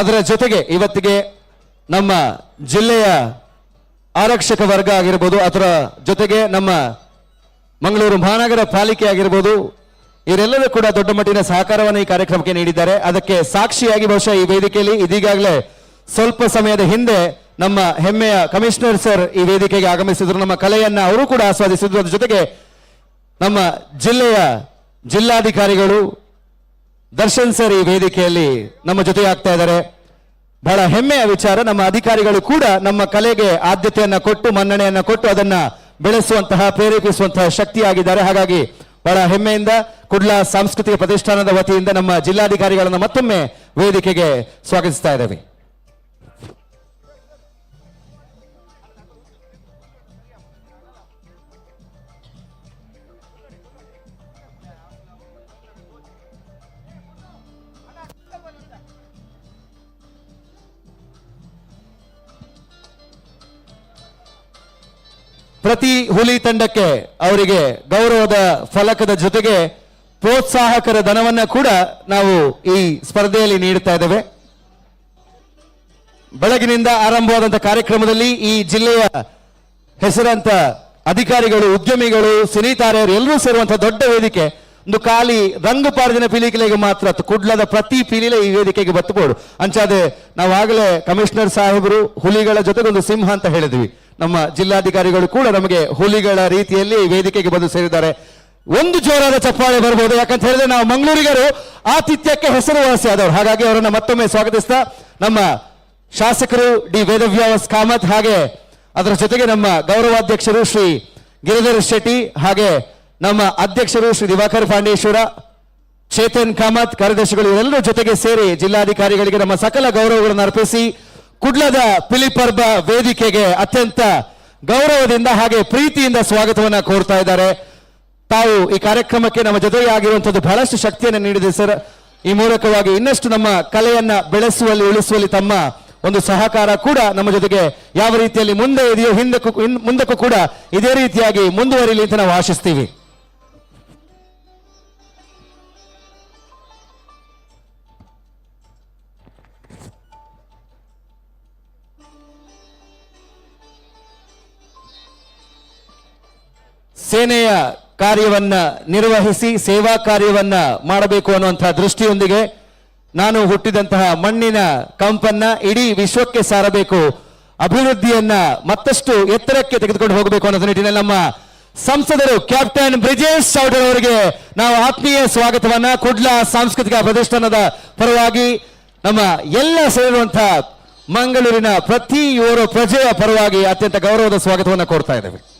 ಅದರ ಜೊತೆಗೆ ಇವತ್ತಿಗೆ ನಮ್ಮ ಜಿಲ್ಲೆಯ ಆರಕ್ಷಕ ವರ್ಗ ಆಗಿರ್ಬೋದು, ಅದರ ಜೊತೆಗೆ ನಮ್ಮ ಮಂಗಳೂರು ಮಹಾನಗರ ಪಾಲಿಕೆ ಆಗಿರ್ಬೋದು, ಇವರೆಲ್ಲರೂ ಕೂಡ ದೊಡ್ಡ ಮಟ್ಟಿನ ಸಹಕಾರವನ್ನು ಈ ಕಾರ್ಯಕ್ರಮಕ್ಕೆ ನೀಡಿದ್ದಾರೆ. ಅದಕ್ಕೆ ಸಾಕ್ಷಿಯಾಗಿ ಬಹುಶಃ ಈ ವೇದಿಕೆಯಲ್ಲಿ ಇದೀಗಾಗಲೇ ಸ್ವಲ್ಪ ಸಮಯದ ಹಿಂದೆ ನಮ್ಮ ಹೆಮ್ಮೆಯ ಕಮಿಷನರ್ ಸರ್ ಈ ವೇದಿಕೆಗೆ ಆಗಮಿಸಿದ್ರು. ನಮ್ಮ ಕಲೆಯನ್ನ ಅವರು ಕೂಡ ಆಸ್ವಾದಿಸಿದ್ರು. ಅದ್ರ ಜೊತೆಗೆ ನಮ್ಮ ಜಿಲ್ಲೆಯ ಜಿಲ್ಲಾಧಿಕಾರಿಗಳು ದರ್ಶನ್ ಸರ್ ಈ ವೇದಿಕೆಯಲ್ಲಿ ನಮ್ಮ ಜೊತೆ ಆಗ್ತಾ ಇದ್ದಾರೆ. ಬಹಳ ಹೆಮ್ಮೆಯ ವಿಚಾರ, ನಮ್ಮ ಅಧಿಕಾರಿಗಳು ಕೂಡ ನಮ್ಮ ಕಲೆಗೆ ಆದ್ಯತೆಯನ್ನ ಕೊಟ್ಟು, ಮನ್ನಣೆಯನ್ನ ಕೊಟ್ಟು ಅದನ್ನ ಬೆಳೆಸುವಂತಹ, ಪ್ರೇರೇಪಿಸುವಂತಹ ಶಕ್ತಿಯಾಗಿದ್ದಾರೆ. ಹಾಗಾಗಿ ಬಹಳ ಹೆಮ್ಮೆಯಿಂದ, ಕುಡ್ಲಾ ಸಾಂಸ್ಕೃತಿಕ ಪ್ರತಿಷ್ಠಾನದ ವತಿಯಿಂದ ನಮ್ಮ ಜಿಲ್ಲಾಧಿಕಾರಿಗಳನ್ನು ಮತ್ತೊಮ್ಮೆ ವೇದಿಕೆಗೆ ಸ್ವಾಗತಿಸ್ತಾ ಇದ್ದೇವೆ. ಪ್ರತಿ ಹುಲಿ ತಂಡಕ್ಕೆ ಅವರಿಗೆ ಗೌರವದ ಫಲಕದ ಜೊತೆಗೆ ಪ್ರೋತ್ಸಾಹಕರ ಧನವನ್ನ ಕೂಡ ನಾವು ಈ ಸ್ಪರ್ಧೆಯಲ್ಲಿ ನೀಡುತ್ತಾ ಇದ್ದೇವೆ. ಬೆಳಗಿನಿಂದ ಆರಂಭವಾದಂತಹ ಕಾರ್ಯಕ್ರಮದಲ್ಲಿ ಈ ಜಿಲ್ಲೆಯ ಹೆಸರಂತ ಅಧಿಕಾರಿಗಳು, ಉದ್ಯಮಿಗಳು, ಸಿನಿತಾರೆಯರು ಎಲ್ಲರೂ ಸೇರುವಂತಹ ದೊಡ್ಡ ವೇದಿಕೆ, ಒಂದು ಖಾಲಿ ರಂಗು ಪೀಲಿಕೆಲೆಗೆ ಮಾತ್ರ, ಕುಡ್ಲದ ಪ್ರತಿ ಪೀಲಿಲೆ ಈ ವೇದಿಕೆಗೆ ಬತ್ತಬಹುದು ಅಂಚಾದೆ ನಾವಾಗಲೇ ಕಮಿಷನರ್ ಸಾಹೇಬರು, ಹುಲಿಗಳ ಜೊತೆಗೆ ಒಂದು ಸಿಂಹ ಅಂತ ಹೇಳಿದ್ವಿ. ನಮ್ಮ ಜಿಲ್ಲಾಧಿಕಾರಿಗಳು ಕೂಡ ನಮಗೆ ಹುಲಿಗಳ ರೀತಿಯಲ್ಲಿ ವೇದಿಕೆಗೆ ಬಂದು ಸೇರಿದ್ದಾರೆ. ಒಂದು ಜೋರಾದ ಚಪ್ಪಾಳೆ ಬರಬಹುದು ಯಾಕಂತ ಹೇಳಿದ್ರೆ ನಾವು ಮಂಗಳೂರಿಗರು ಆತಿಥ್ಯಕ್ಕೆ ಹೆಸರುವಾಸಿ ಆದವರು. ಹಾಗಾಗಿ ಅವರನ್ನ ಮತ್ತೊಮ್ಮೆ ಸ್ವಾಗತಿಸ್ತಾ ನಮ್ಮ ಶಾಸಕರು ಡಿ ವೇದವ್ಯಾಸ್ ಕಾಮತ್ ಹಾಗೆ ಅದರ ಜೊತೆಗೆ ನಮ್ಮ ಗೌರವಾಧ್ಯಕ್ಷರು ಶ್ರೀ ಗಿರಿಧರ್ ಶೆಟ್ಟಿ ಹಾಗೆ ನಮ್ಮ ಅಧ್ಯಕ್ಷರು ಶ್ರೀ ದಿವಾಕರ್ ಪಾಂಡೇಶ್ವರ, ಚೇತನ್ ಕಾಮತ್ ಕಾರ್ಯದರ್ಶಿಗಳು ಇವರೆಲ್ಲರ ಜೊತೆಗೆ ಸೇರಿ ಜಿಲ್ಲಾಧಿಕಾರಿಗಳಿಗೆ ನಮ್ಮ ಸಕಲ ಗೌರವಗಳನ್ನು ಅರ್ಪಿಸಿ ಕುಡ್ಲದ ಪಿಲಿಪರ್ಬ ವೇದಿಕೆಗೆ ಅತ್ಯಂತ ಗೌರವದಿಂದ ಹಾಗೆ ಪ್ರೀತಿಯಿಂದ ಸ್ವಾಗತವನ್ನ ಕೋರ್ತಾ ಇದ್ದಾರೆ. ತಾವು ಈ ಕಾರ್ಯಕ್ರಮಕ್ಕೆ ನಮ್ಮ ಜೊತೆಗೆ ಆಗಿರುವಂತದ್ದು ಬಹಳಷ್ಟು ಶಕ್ತಿಯನ್ನು ನೀಡಿದೆ ಸರ್. ಈ ಮೂಲಕವಾಗಿ ಇನ್ನಷ್ಟು ನಮ್ಮ ಕಲೆಯನ್ನ ಬೆಳೆಸುವಲ್ಲಿ, ಉಳಿಸುವಲ್ಲಿ ತಮ್ಮ ಒಂದು ಸಹಕಾರ ಕೂಡ ನಮ್ಮ ಜೊತೆಗೆ ಯಾವ ರೀತಿಯಲ್ಲಿ ಮುಂದೆ ಇದೆಯೋ ಹಿಂದಕ್ಕೂ ಮುಂದಕ್ಕೂ ಕೂಡ ಇದೇ ರೀತಿಯಾಗಿ ಮುಂದುವರಿಲಿ ಅಂತ ನಾವು ಆಶಿಸ್ತೀವಿ. ಸೇನೆಯ ಕಾರ್ಯವನ್ನ ನಿರ್ವಹಿಸಿ, ಸೇವಾ ಕಾರ್ಯವನ್ನ ಮಾಡಬೇಕು ಅನ್ನುವಂತಹ ದೃಷ್ಟಿಯೊಂದಿಗೆ ನಾನು ಹುಟ್ಟಿದಂತಹ ಮಣ್ಣಿನ ಕಂಪನ್ನ ಇಡೀ ವಿಶ್ವಕ್ಕೆ ಸಾರಬೇಕು. ಅಭಿವೃದ್ಧಿಯನ್ನ ಮತ್ತಷ್ಟು ಎತ್ತರಕ್ಕೆ ತೆಗೆದುಕೊಂಡು ಹೋಗಬೇಕು ಅನ್ನೋದು ನಿಟ್ಟಿನಲ್ಲಿ ನಮ್ಮ ಸಂಸದರು ಕ್ಯಾಪ್ಟನ್ ಬ್ರಿಜೇಶ್ ಚೌಡರ್ ಅವರಿಗೆ ನಾವು ಆತ್ಮೀಯ ಸ್ವಾಗತವನ್ನ ಕುಡ್ಲ ಸಾಂಸ್ಕೃತಿಕ ಪ್ರತಿಷ್ಠಾನದ ಪರವಾಗಿ ನಮ್ಮ ಎಲ್ಲ ಸೇರಿರುವಂತಹ ಮಂಗಳೂರಿನ ಪ್ರತಿ ಓರ್ವ ಪ್ರಜೆಯ ಪರವಾಗಿ ಅತ್ಯಂತ ಗೌರವದ ಸ್ವಾಗತವನ್ನು ಕೋರ್ತಾ ಇದ್ದೇವೆ.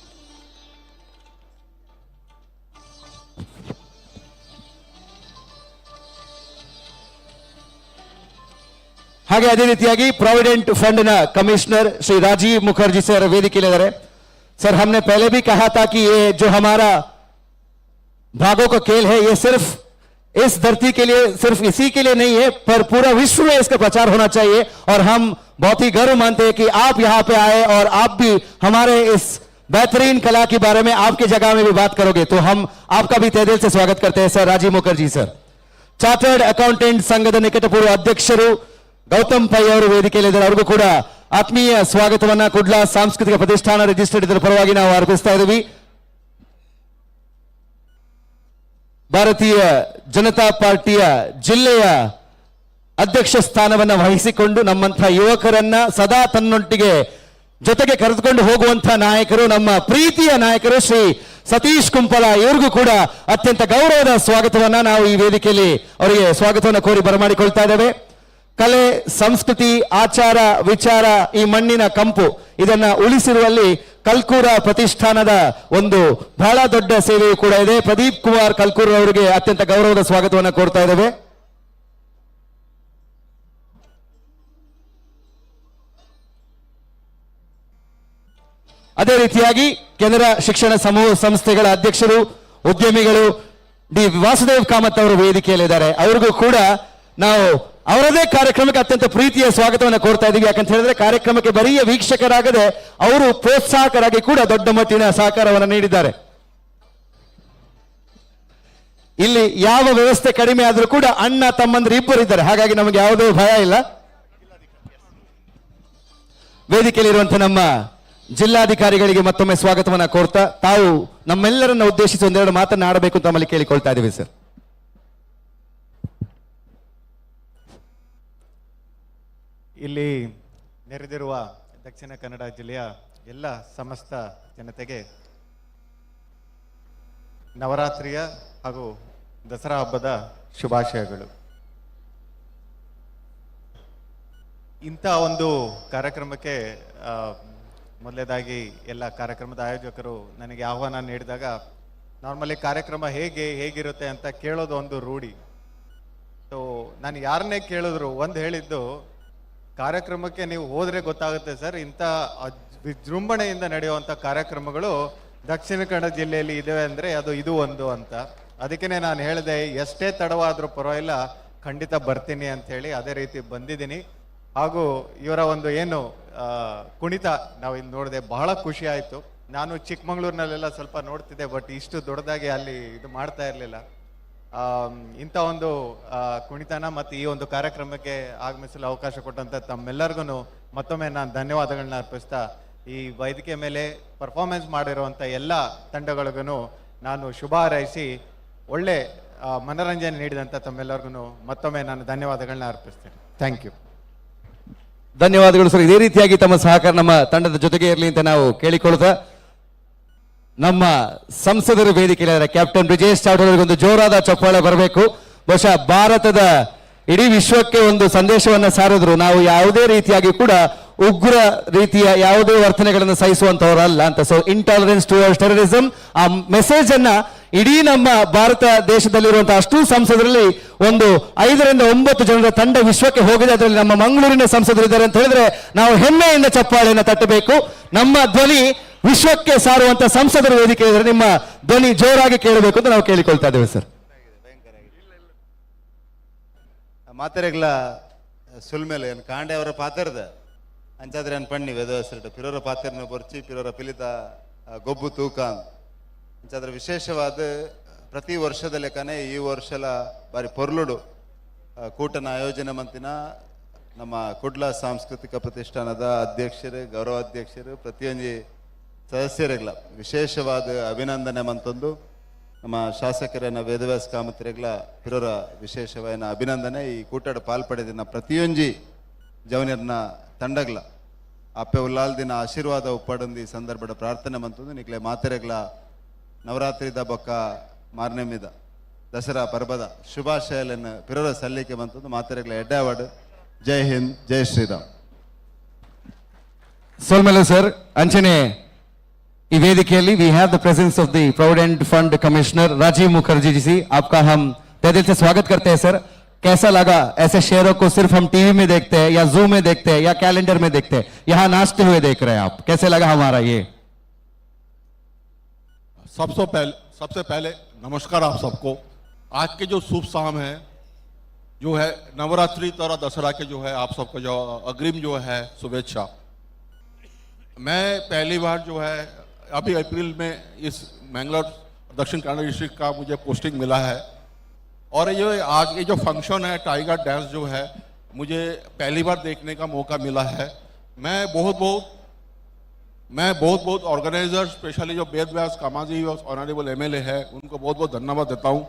ಹಾಗೆ ಅದೇ ರೀತಿಯಾಗಿ commissioner Shri Rajiv Mukherjee Shri Vedi Mukherjee sir ವೇದಿಕೆಯಲ್ಲಿದ್ದಾರೆ. Sir हमने पहले भी कहा था कि ये जो हमारा भागों का खेल है ये सिर्फ़ इस धरती के लिए सिर्फ़ इसी के लिए नहीं है पर पूरा विश्व में इसका प्रचार होना चाहिए और हम बहुत ही गर्व मानते हैं कि आप यहाँ पे आए और आप भी हमारे इस बेहतरीन कला के बारे में आपके जगह में भी बात करोगे तो हम आपका भी तहदिल से स्वागत करते हैं sir Rajiv Mukherjee sir chartered accountant संघ निकट पूर्व अध्यक्षरू ಗೌತಮ್ ಪೈ ಅವರು ವೇದಿಕೆಯಲ್ಲಿದ್ದಾರೆ ಅವ್ರಿಗೂ ಕೂಡ ಆತ್ಮೀಯ ಸ್ವಾಗತವನ್ನ ಕುಡ್ಲಾ ಸಾಂಸ್ಕೃತಿಕ ಪ್ರತಿಷ್ಠಾನ ರಿಜಿಸ್ಟರ್ಡ್ ಇದರ ಪರವಾಗಿ ನಾವು ಅರ್ಪಿಸ್ತಾ ಇದ್ದೀವಿ. ಭಾರತೀಯ ಜನತಾ ಪಾರ್ಟಿಯ ಜಿಲ್ಲೆಯ ಅಧ್ಯಕ್ಷ ಸ್ಥಾನವನ್ನ ವಹಿಸಿಕೊಂಡು ನಮ್ಮಂತಹ ಯುವಕರನ್ನ ಸದಾ ತನ್ನೊಟ್ಟಿಗೆ ಜೊತೆಗೆ ಕರೆದುಕೊಂಡು ಹೋಗುವಂತಹ ನಾಯಕರು, ನಮ್ಮ ಪ್ರೀತಿಯ ನಾಯಕರು ಶ್ರೀ ಸತೀಶ್ ಕುಂಪಲ. ಇವ್ರಿಗೂ ಕೂಡ ಅತ್ಯಂತ ಗೌರವದ ಸ್ವಾಗತವನ್ನ ನಾವು ಈ ವೇದಿಕೆಯಲ್ಲಿ ಅವರಿಗೆ ಸ್ವಾಗತವನ್ನು ಕೋರಿ ಬರಮಾಡಿಕೊಳ್ತಾ ಇದ್ದೇವೆ. ಕಲೆ, ಸಂಸ್ಕೃತಿ, ಆಚಾರ, ವಿಚಾರ ಈ ಮಣ್ಣಿನ ಕಂಪು ಇದನ್ನ ಉಳಿಸಿರುವಲ್ಲಿ ಕಲ್ಕೂರ ಪ್ರತಿಷ್ಠಾನದ ಒಂದು ಬಹಳ ದೊಡ್ಡ ಸೇವೆಯೂ ಕೂಡ ಇದೆ. ಪ್ರದೀಪ್ ಕುಮಾರ್ ಕಲ್ಕೂರ್ ಅವರಿಗೆ ಅತ್ಯಂತ ಗೌರವದ ಸ್ವಾಗತವನ್ನು ಕೋರ್ತಾ ಇದ್ದೇವೆ. ಅದೇ ರೀತಿಯಾಗಿ ಕೇಂದ್ರ ಶಿಕ್ಷಣ ಸಮೂಹ ಸಂಸ್ಥೆಗಳ ಅಧ್ಯಕ್ಷರು, ಉದ್ಯಮಿಗಳು ಡಿ ವಾಸುದೇವ್ ಕಾಮತ್ ಅವರು ವೇದಿಕೆಯಲ್ಲಿದ್ದಾರೆ. ಅವ್ರಿಗೂ ಕೂಡ ನಾವು ಅವರದೇ ಕಾರ್ಯಕ್ರಮಕ್ಕೆ ಅತ್ಯಂತ ಪ್ರೀತಿಯ ಸ್ವಾಗತವನ್ನು ಕೋರ್ತಾ ಇದ್ದೀವಿ ಯಾಕಂತ ಹೇಳಿದ್ರೆ ಕಾರ್ಯಕ್ರಮಕ್ಕೆ ಬರೀ ವೀಕ್ಷಕರಾಗದೆ ಅವರು ಪ್ರೋತ್ಸಾಹಕರಾಗಿ ಕೂಡ ದೊಡ್ಡ ಮಟ್ಟಿನ ಸಹಕಾರವನ್ನು ನೀಡಿದ್ದಾರೆ. ಇಲ್ಲಿ ಯಾವ ವ್ಯವಸ್ಥೆ ಕಡಿಮೆ ಆದರೂ ಕೂಡ ಅಣ್ಣ, ತಮ್ಮಂದ್ರೆ ಇಬ್ಬರು ಇದ್ದಾರೆ. ಹಾಗಾಗಿ ನಮಗೆ ಯಾವುದೇ ಭಯ ಇಲ್ಲ. ವೇದಿಕೆಯಲ್ಲಿರುವಂತಹ ನಮ್ಮ ಜಿಲ್ಲಾಧಿಕಾರಿಗಳಿಗೆ ಮತ್ತೊಮ್ಮೆ ಸ್ವಾಗತವನ್ನು ಕೋರ್ತಾ, ತಾವು ನಮ್ಮೆಲ್ಲರನ್ನ ಉದ್ದೇಶಿಸಿ ಒಂದೆರಡು ಮಾತನಾಡಬೇಕು ಅಂತ ನಮ್ಮಲ್ಲಿ ಕೇಳಿಕೊಳ್ತಾ ಇದ್ದೀವಿ ಸರ್. ಇಲ್ಲಿ ನೆರೆದಿರುವ ದಕ್ಷಿಣ ಕನ್ನಡ ಜಿಲ್ಲೆಯ ಎಲ್ಲ ಸಮಸ್ತ ಜನತೆಗೆ ನವರಾತ್ರಿಯ ಹಾಗೂ ದಸರಾ ಹಬ್ಬದ ಶುಭಾಶಯಗಳು. ಇಂಥ ಒಂದು ಕಾರ್ಯಕ್ರಮಕ್ಕೆ ಮೊದಲೇದಾಗಿ ಎಲ್ಲ ಕಾರ್ಯಕ್ರಮದ ಆಯೋಜಕರು ನನಗೆ ಆಹ್ವಾನ ನೀಡಿದಾಗ, ನಾರ್ಮಲಿ ಕಾರ್ಯಕ್ರಮ ಹೇಗೆ ಹೇಗಿರುತ್ತೆ ಅಂತ ಕೇಳೋದು ಒಂದು ರೂಢಿ. ಸೊ ನಾನು ಯಾರನ್ನೇ ಕೇಳಿದ್ರು, ಒಂದು ಹೇಳಿದ್ದು ಕಾರ್ಯಕ್ರಮಕ್ಕೆ ನೀವು ಹೋದ್ರೆ ಗೊತ್ತಾಗುತ್ತೆ ಸರ್. ಇಂಥ ವಿಜೃಂಭಣೆಯಿಂದ ನಡೆಯುವಂಥ ಕಾರ್ಯಕ್ರಮಗಳು ದಕ್ಷಿಣ ಕನ್ನಡ ಜಿಲ್ಲೆಯಲ್ಲಿ ಇದಾವೆ ಅಂದರೆ ಅದು ಇದು ಒಂದು ಅಂತ. ಅದಕ್ಕೇ ನಾನು ಹೇಳಿದೆ, ಎಷ್ಟೇ ತಡವಾದರೂ ಪರವಾಗಿಲ್ಲ, ಖಂಡಿತ ಬರ್ತೀನಿ ಅಂತ ಹೇಳಿ ಅದೇ ರೀತಿ ಬಂದಿದ್ದೀನಿ. ಹಾಗೂ ಇವರ ಒಂದು ಏನು ಕುಣಿತ ನಾವು ಇಲ್ಲಿ ನೋಡಿದೆ ಬಹಳ ಖುಷಿ ಆಯಿತು. ನಾನು ಚಿಕ್ಕಮಂಗ್ಳೂರಿನಲ್ಲೆಲ್ಲ ಸ್ವಲ್ಪ ನೋಡ್ತಿದ್ದೆ, ಬಟ್ ಇಷ್ಟು ದೊಡ್ಡದಾಗಿ ಅಲ್ಲಿ ಇದು ಮಾಡ್ತಾ ಇರಲಿಲ್ಲ. ಇಂಥ ಒಂದು ಕುಣಿತನ ಮತ್ತು ಈ ಒಂದು ಕಾರ್ಯಕ್ರಮಕ್ಕೆ ಆಗಮಿಸಲು ಅವಕಾಶ ಕೊಟ್ಟಂತ ತಮ್ಮೆಲ್ಲರಿಗೂ ಮತ್ತೊಮ್ಮೆ ನಾನು ಧನ್ಯವಾದಗಳನ್ನ ಅರ್ಪಿಸ್ತಾ, ಈ ವೇದಿಕೆ ಮೇಲೆ ಪರ್ಫಾರ್ಮೆನ್ಸ್ ಮಾಡಿರುವಂಥ ಎಲ್ಲ ತಂಡಗಳಿಗೂ ನಾನು ಶುಭ ಹಾರೈಸಿ, ಒಳ್ಳೆ ಮನರಂಜನೆ ನೀಡಿದಂಥ ತಮ್ಮೆಲ್ಲರಿಗೂ ಮತ್ತೊಮ್ಮೆ ನಾನು ಧನ್ಯವಾದಗಳನ್ನ ಅರ್ಪಿಸ್ತೇನೆ. ಥ್ಯಾಂಕ್ ಯು ಧನ್ಯವಾದಗಳು ಸರ್. ಇದೇ ರೀತಿಯಾಗಿ ತಮ್ಮ ಸಹಕಾರ ನಮ್ಮ ತಂಡದ ಜೊತೆಗೆ ಇರಲಿ ಅಂತ ನಾವು ಕೇಳಿಕೊಳ್ತಾ ನಮ್ಮ ಸಂಸದರ ವೇದಿಕೆಯಲ್ಲಿ ಕ್ಯಾಪ್ಟನ್ ಬ್ರಿಜೇಶ್ ಅವರಿಗೆ ಒಂದು ಜೋರಾದ ಚಪ್ಪಾಳೆ ಬರಬೇಕು. ಬಹುಶಃ ಭಾರತದ ಇಡೀ ವಿಶ್ವಕ್ಕೆ ಒಂದು ಸಂದೇಶವನ್ನ ಸಾರಿದ್ರು. ನಾವು ಯಾವುದೇ ರೀತಿಯಾಗಿ ಕೂಡ ಉಗ್ರ ರೀತಿಯ ಯಾವುದೇ ವರ್ತನೆಗಳನ್ನು ಸಹಿಸುವಂತವರಲ್ಲ ಅಂತ. ಸೊ ಇಂಟಾಲರೆನ್ಸ್ ಟು ಟೆರರಿಸಂ ಆ ಮೆಸೇಜ್ ಅನ್ನ ಇಡೀ ನಮ್ಮ ಭಾರತ ದೇಶದಲ್ಲಿರುವಂತಹ ಅಷ್ಟು ಸಂಸದರಲ್ಲಿ ಒಂದು ಐದರಿಂದ ಒಂಬತ್ತು ಜನರ ತಂಡ ವಿಶ್ವಕ್ಕೆ ಹೋಗಿದೆ. ಅದರಲ್ಲಿ ನಮ್ಮ ಮಂಗಳೂರಿನ ಸಂಸದರಿದ್ದಾರೆ ಅಂತ ಹೇಳಿದ್ರೆ ನಾವು ಹೆಮ್ಮೆಯಿಂದ ಚಪ್ಪಾಳೆಯನ್ನು ತಟ್ಟಬೇಕು. ನಮ್ಮ ಧ್ವನಿ ವಿಶ್ವಕ್ಕೆ ಸಾರುವಂತ ಸಂಸದರ ವೇದಿಕೆ ಇದ್ರೆ ನಿಮ್ಮ ಧ್ವನಿ ಜೋರಾಗಿ ಕೇಳಬೇಕು ಅಂತ ನಾವು ಕೇಳಿಕೊಳ್ತಾ ಇದ್ದೇವೆ, ಸರ್. ಮಾತೆರೆಗ್ಲ, ಸುಲ್ಮೇಲೆ ಏನು ಕಾಂಡೆ ಅವರ ಪಾತ್ರದ? ಅಂಚಾದ್ರೆ ಏನು ಪಣ್ಣಿ ವೇದವಸರಟ ಪಿರೋರ ಪಾತ್ರನ ಬರ್ಚಿ, ಪಿರೋರ ಪಿಲಿತ ಗೊಬ್ಬು ತೂಕ. ಅಂಚಾದ್ರೆ ವಿಶೇಷವಾದ, ಪ್ರತಿ ವರ್ಷದ ಲೆಕ್ಕನೆ ಈ ವರ್ಷಲ ಬಾರಿ ಪೊರ್ಲುಡು ಕೂಟನ ಆಯೋಜನೆ ಮಂತಿನ ನಮ್ಮ ಕುಡ್ಲ ಸಾಂಸ್ಕೃತಿಕ ಪ್ರತಿಷ್ಠಾನದ ಅಧ್ಯಕ್ಷರು, ಗೌರವಾಧ್ಯಕ್ಷರು, ಪ್ರತಿಯೊಂದು ಸದಸ್ಯರಿಗ್ಲ, ವಿಶೇಷವಾದ ಅಭಿನಂದನೆ ಮಂತೊಂದು. ನಮ್ಮ ಶಾಸಕರನ್ನ ವೇದವ್ಯಾಸ ಕಾಮತ್ರಿಗಳ ಪಿರೋರ ವಿಶೇಷವಾದ ಅಭಿನಂದನೆ. ಈ ಕೂಟಡ ಪಾಲ್ಪಡೆದಿನ ಪ್ರತಿಯೊಂಜಿ ಜವನಿಯರ್ನ ತಂಡಗಳ ಅಪ್ಪೆ ಉಲ್ಲಾಲ್ ದಿನ ಆಶೀರ್ವಾದ ಉಪ್ಪಡಂದು ಈ ಸಂದರ್ಭದ ಪ್ರಾರ್ಥನೆ ಮಂತಂದು. ನಿಕ್ಲೆ ಮಾತೆರೆಗಳ ನವರಾತ್ರಿದ ಬೊಕ್ಕ ಮಾರ್ನೆಮ್ಮಿದ ಮೀದ ದಸರಾ ಪರ್ಬದ ಶುಭಾಶಯಗಳನ್ನು ಪಿರೋರ ಸಲ್ಲಿಕೆ ಬಂತಂದು ಮಾತೆರೆಗ್ಲ, ಎಡ್ಡೆ ಜೈ ಹಿಂದ್, ಜೈ ಶ್ರೀರಾಮ್. ಸೋಲ್ಮೇಲೆ ಸರ್, ಅಂಚನೆ ಈ ವೇದಿಕೆಯಲ್ಲಿ we have the presence of the provident fund commissioner Rajiv Mukherjee ji आपका हम तहे दिल से स्वागत करते हैं सर कैसा लगा ऐसे शेयरों को सिर्फ हम टीवी में देखते हैं या जूम में देखते हैं या कैलेंडर में देखते हैं यहाँ नाचते हुए देख रहे हैं आप कैसे लगा हमारा ये सबसे पहले सबसे पहले नमस्कार आप सबको आज के जो शुभ शाम है जो है नवरात्रि तथा दसरा के जो है आप सबको जो अग्रिम जो है शुभेच्छा मैं पहली बार जो है अभी अप्रैल में इस मैंगलोर, दक्षिण कन्नड़ डिस्ट्रिक्ट का मुझे पोस्टिंग मिला है। और ये आज, ये जो फ़ंक्शन है टाइगर डांस जो है, मुझे पहली बार देखने का मौका मिला है। मैं बहुत बहुत, मैं बहुत बहुत ऑर्गेनाइजर स्पेशली जो वेद व्यास, कामाजी और ऑनरेबल एमएलए है, उनको बहुत बहुत धन्यवाद देता हूँ।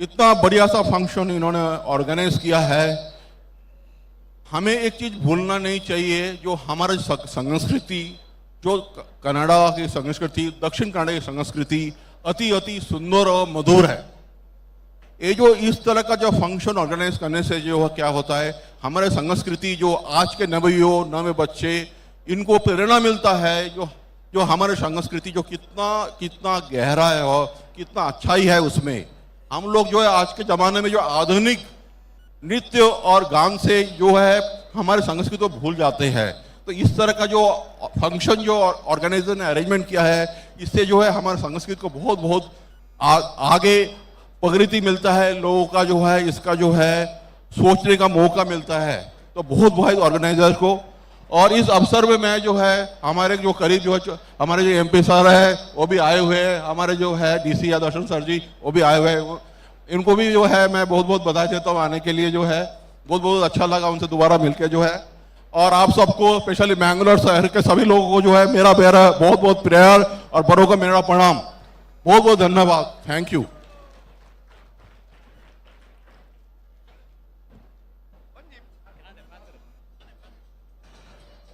इतना बढ़िया सा फ़ंक्शन इन्होंने ऑर्गेनाइज किया है। हमें एक चीज़ भूलना नहीं चाहिए, जो हमारी संस्कृति जो कनाडा की संस्कृति, दक्षिण कनाडा की संस्कृति अति अति सुंदर और मधुर है। ये जो इस तरह का जो फ़ंक्शन ऑर्गेनाइज करने से जो क्या होता है, हमारे संस्कृति जो आज के नवयुवो नवे बच्चे, इनको प्रेरणा मिलता है जो जो हमारे संस्कृति जो कितना कितना गहरा है और कितना अच्छाई है उसमें। हम लोग जो है आज के जमाने में जो आधुनिक नृत्य और गान से जो है हमारे संस्कृति को भूल जाते हैं। तो इस तरह का जो फ़ंक्शन जो ऑर्गेनाइजर ने अरेंजमेंट किया है इससे जो है हमारे संस्कृत को बहुत बहुत आ, आगे प्रगति मिलता है लोगों का जो है इसका जो है सोचने का मौका मिलता है। तो बहुत बहुत ऑर्गेनाइजर को। और इस अवसर में मैं जो है हमारे जो करीब जो है हमारे जो एमपी सर है वो भी आए हुए हैं। हमारे जो है डीसी या दर्शन सर जी वो भी आए हुए हैं। इनको भी जो है मैं बहुत बहुत बधाई देता हूँ आने के लिए जो है। बहुत बहुत अच्छा लगा उनसे दोबारा मिलकर जो है। और आप सबको स्पेशली मैंगलोर शहर के सभी लोगों को जो है, मेरा मेरा बहुत बहुत प्रेयर और बड़ों का मेरा प्रणाम। बहुत बहुत धन्यवाद। थैंक यू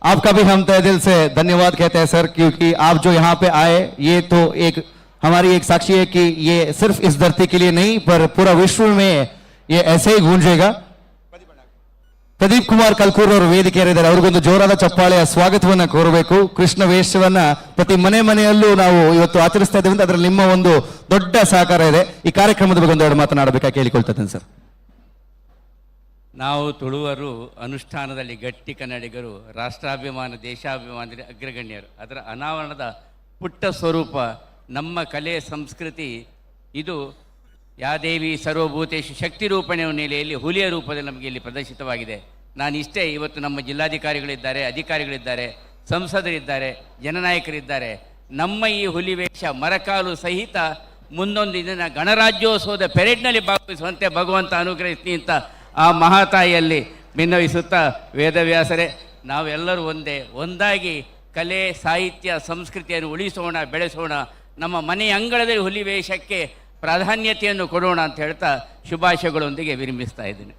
आपका भी हम तय दिल से धन्यवाद कहते हैं, सर, क्योंकि आप जो यहाँ पे आए, ये तो एक, हमारी एक साक्षी है कि ये सिर्फ़ इस धरती के लिए नहीं, पर पूरा विश्व में ये ऐसे ही गूंजेगा। ಪ್ರದೀಪ್ ಕುಮಾರ್ ಕಲ್ಕೂರ್ ಅವರು ವೇದಿಕೆ ಏರಿದ್ದಾರೆ ಅವ್ರಿಗೊಂದು ಜೋರಾದ ಚಪ್ಪಾಳೆಯ ಸ್ವಾಗತವನ್ನ ಕೋರಬೇಕು. ಕೃಷ್ಣ ವೇಷವನ್ನ ಪ್ರತಿ ಮನೆ ಮನೆಯಲ್ಲೂ ನಾವು ಇವತ್ತು ಆಚರಿಸ್ತಾ ಇದ್ದೇವೆ ಅಂತ ಅದರಲ್ಲಿ ನಿಮ್ಮ ಒಂದು ದೊಡ್ಡ ಸಹಕಾರ ಇದೆ. ಈ ಕಾರ್ಯಕ್ರಮದ ಬಗ್ಗೆ ಒಂದೆರಡು ಮಾತನಾಡಬೇಕಾ? ಕೇಳಿಕೊಳ್ತೇನೆ ಸರ್. ನಾವು ತುಳುವರು, ಅನುಷ್ಠಾನದಲ್ಲಿ ಗಟ್ಟಿ ಕನ್ನಡಿಗರು, ರಾಷ್ಟ್ರಾಭಿಮಾನ, ದೇಶಾಭಿಮಾನದಲ್ಲಿ ಅಗ್ರಗಣ್ಯರು. ಅದರ ಅನಾವರಣದ ಪುಟ್ಟ ಸ್ವರೂಪ ನಮ್ಮ ಕಲೆ ಸಂಸ್ಕೃತಿ. ಇದು ಯಾದೇವಿ ಸರ್ವಭೂತೇಶು ಶಕ್ತಿ ರೂಪಣೆಯ ನೆಲೆಯಲ್ಲಿ ಹುಲಿಯ ರೂಪದಲ್ಲಿ ನಮಗೆ ಇಲ್ಲಿ ಪ್ರದರ್ಶಿತವಾಗಿದೆ. ನಾನು ಇಷ್ಟೇ ಇವತ್ತು ನಮ್ಮ ಜಿಲ್ಲಾಧಿಕಾರಿಗಳಿದ್ದಾರೆ, ಅಧಿಕಾರಿಗಳಿದ್ದಾರೆ, ಸಂಸದರಿದ್ದಾರೆ, ಜನನಾಯಕರಿದ್ದಾರೆ. ನಮ್ಮ ಈ ಹುಲಿ ವೇಷ ಮರಕಾಲು ಸಹಿತ ಮುಂದೊಂದು ದಿನ ಗಣರಾಜ್ಯೋತ್ಸವದ ಪೆರೇಡ್ನಲ್ಲಿ ಭಾಗವಹಿಸುವಂತೆ ಭಗವಂತ ಅನುಗ್ರಹಿಸ್ತೀನಿ ಅಂತ ಆ ಮಹಾತಾಯಿಯಲ್ಲಿ ಭಿನ್ನವಿಸುತ್ತಾ ವೇದವ್ಯಾಸರೇ, ನಾವೆಲ್ಲರೂ ಒಂದೇ, ಒಂದಾಗಿ ಕಲೆ, ಸಾಹಿತ್ಯ, ಸಂಸ್ಕೃತಿಯನ್ನು ಉಳಿಸೋಣ, ಬೆಳೆಸೋಣ. ನಮ್ಮ ಮನೆಯ ಅಂಗಳದಲ್ಲಿ ಹುಲಿ ವೇಷಕ್ಕೆ ಪ್ರಾಧಾನ್ಯತೆಯನ್ನು ಕೊಡೋಣ ಅಂತ ಹೇಳ್ತಾ ಶುಭಾಶಯಗಳೊಂದಿಗೆ ವಿರಮಿಸ್ತಾ ಇದ್ದೀನಿ.